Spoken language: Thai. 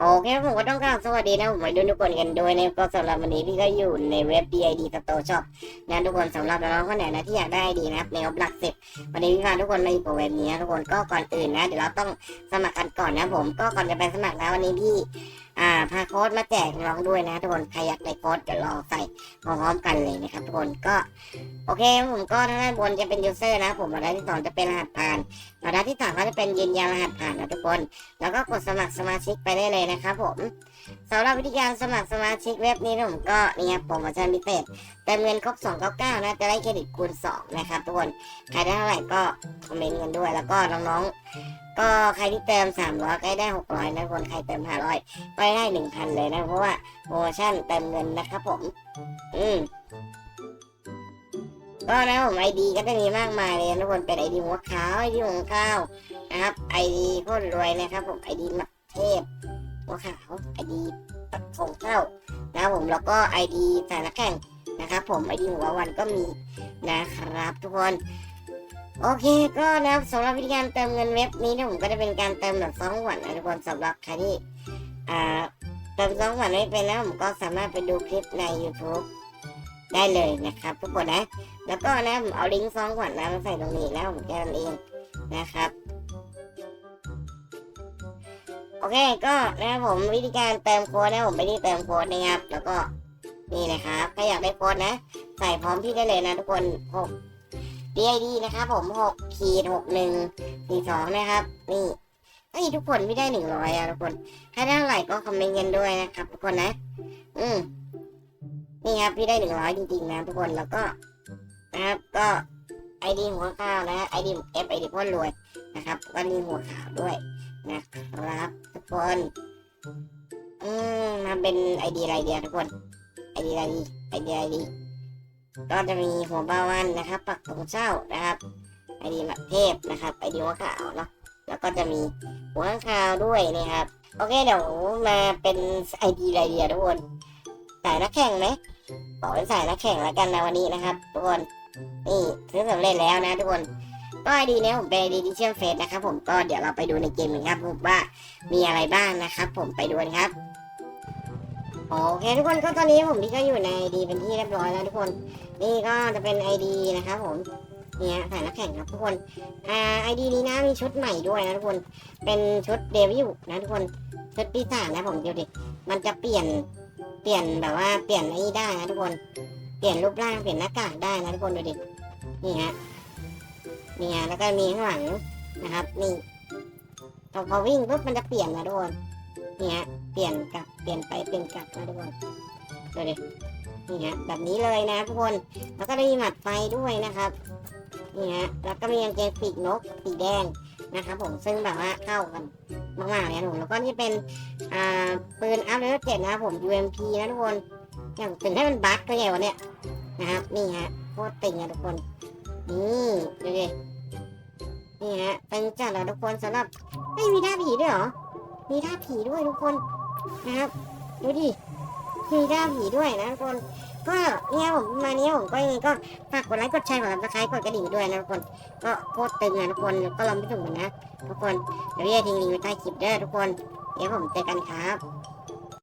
โอเคครับผมก็ต้องกราวสวัสดีนะผมไปดูทุกคนกันด้วยนะก็สำหรับวันนี้พี่ก็อยู่ในเว็บ DID Store Shop นะทุกคนสำหรับน้องคนไหนนะที่อยากได้ดีนะครับในอบหลักสิบวันนี้พี่พาทุกคนมาอยู่กับเว็บนี้นะทุกคนก็ก่อนอื่นนะเดี๋ยวเราต้องสมัครกันก่อนนะผมก็ก่อนจะไปสมัครนะวันนี้พี่อ่า พาโค้ดมาแจกน้องด้วยนะทุกคนใครอยากได้โค้ดเดี๋ยวรอใส่พร้อมๆกันเลยนะครับทุกคนก็โอเคผมก็ทางด้านบนจะเป็น user นะผมมาด้านที่สองจะเป็นรหัสผ่านมาด้านที่สามก็จะเป็นยืนยันรหัสผ่านนะทุกคน แล้วก็กดสมัครสมาชิกไปได้เลยนะครับผมสำหรับวิธีการสมัครสมาชิกเว็บนี้ผมก็นี่ครับโปรโมชั่นพิเศษเติมเงินครบ 299 นะจะได้เครดิตคูณ 2 นะครับทุกคนใครได้เท่าไหร่ก็คอมเมนต์กันด้วย แล้วก็น้องๆก็ใครที่เติม 300 ก็ได้ 600 นะทุกคนใครเติม 500 ก็ได้่1,000เลยนะ เพราะว่าโปรโมชั่นเติมเงินนะครับผม อืมก็นะผมไอดีก็จะมีมากมายเลยทุกคนเป็นไอดีหัวขาวไอดีหัวข้าวนะครับไอดีโคตรรวยนะครับผมไอดีมักเทพหัวขาวไอดีตัดส่งเข้านะครับผมแล้วก็ไอดีสายนักแข่งนะครับผมไอดีหัววันก็มีนะครับทุกคนโอเคก็นะครับสำหรับวิธีการเติมเงินเว็บนี้นี่ยผมก็จะเป็นการเติมแบบสองวันนะทุกคนสำหรับใครที่อ่า เติมสองวันไม่เป็นแล้วผมก็สามารถไปดูคลิปใน YouTube ได้เลยนะครับทุกคนนะ แล้วก็นะผมเอาลิงก์สองวันนะมาใส่ตรงนี้แล้วผมแค่นั้นเองนะครับ โอเคก็นะผมวิธีการเติมโค้ดนะผมไม่ได้เติมโค้ดนะครับแล้วก็นี่นะครับถ้าอยากได้โค้ดนะ ใส่พร้อมพี่ได้เลยนะทุกคนหก DID นะครับผมหกขีดหกหนึ่งสี่สองนะครับ นี่ ไอ้ยทุกคนไม่ได้หนึ่งร้อยอะทุกคน ถ้าได้เท่าไหร่ก็คอมเมนต์กันด้วยนะครับ ทุกคนนะ อืมนี่ครับพี่ได้หนึ่งร้อยจริงๆนะทุกคนแล้วก็นะครับก็ไอดีหัวข้าวนะไอดีเอฟไอดีพ่นรวยนะครับก็มีหัวขาวด้วยนะครับ ทุกคนอืมมาเป็นไอเดียอะไรเดียทุกคนไอเดียอะไรดีไอเดียอะไรดีก็จะมีหัวบ้าวันนะครับ ปักตรงเจ้านะครับไอเดียแบบเทพนะครับไอเดียหัวขาวเนาะ แล้วก็จะมีหัวข้างคาวด้วยนะครับ โอเคเดี๋ยวมาเป็นไอเดียอะไรเดียทุกคนสายนักแข่งไหมบอกเป็นสายนักแข่งแล้วกันนะวันนี้นะครับ ทุกคนนี่ซื้อสำเร็จแล้วนะทุกคนก็ไอดีเนี้ยผมเป็นไอดีที่เชื่อมเฟซนะครับผมก็เดี๋ยวเราไปดูในเกมกันครับว่ามีอะไรบ้างนะครับ ผมไปดูกันครับโอเคทุกคนก็ตอนนี้ผมพี่ก็อยู่ในไอดีเป็นที่เรียบร้อยแล้วทุกคน นี่ก็จะเป็นไอดีนะครับผม เนี่ยสายนักแข่งครับทุกคนอ่าไอดีนี้นะมีชุดใหม่ด้วยนะทุกคนเป็นชุดเดวิลนะทุกคนชุดปีศาจนะผมเดี๋ยวดิมันจะเปลี่ยนเปลี่ยนแบบว่าเปลี่ยนไอ้ได้นะทุกคนเปลี่ยนรูปร่างเปลี่ยนหน้ากากได้นะทุกคนดูดินี่ฮะนี่ฮะแล้วก็มีข้างหลังนะครับนี่พอพอวิ่งปุ๊บมันจะเปลี่ยนนะทุกคนนี่ฮะเปลี่ยนกลับเปลี่ยนไปเปลี่ยนกลับนะทุกคนดูดินี่ฮะแบบนี้เลยนะทุกคนแล้วก็ได้มีหมัดไฟด้วยนะครับ นี่ฮะแล้วก็มีกางเกงปีกนกสีแดงนะครับผมซึ่งแบบว่าเข้ากันมากๆเลยนะผมแล้วก็นี่เป็นอ่าปืนอัพเลเวลเจ็ดนะครับผม UMP นะทุกคนอย่างถึงให้มันบั๊กก็ไงวะเนี่ยนะครับนี่ฮะโคตรติ่งอะทุกคนนี่ดูดินี่ฮะเป็นจัดแล้วทุกคนสำหรับไม่มีท่าผีด้วยเหรอมีท่าผีด้วยทุกคนนะครับดูดิมีท่าผีด้วยนะทุกคน ก็เนี่ยผมมานี้ผมก็ยังไงก็ฝากกดไลค์กดแชร์กดซับสไครกดกระดิ่งด้วยนะทุกคนก็โคตรตึงนะทุกคนก็ลองไปดูนะทุกคนเดี๋ยวจะทิ้งลิงก์ไว้ใต้คลิปเด้อทุกคนเดี๋ยวผมเจอกันครับ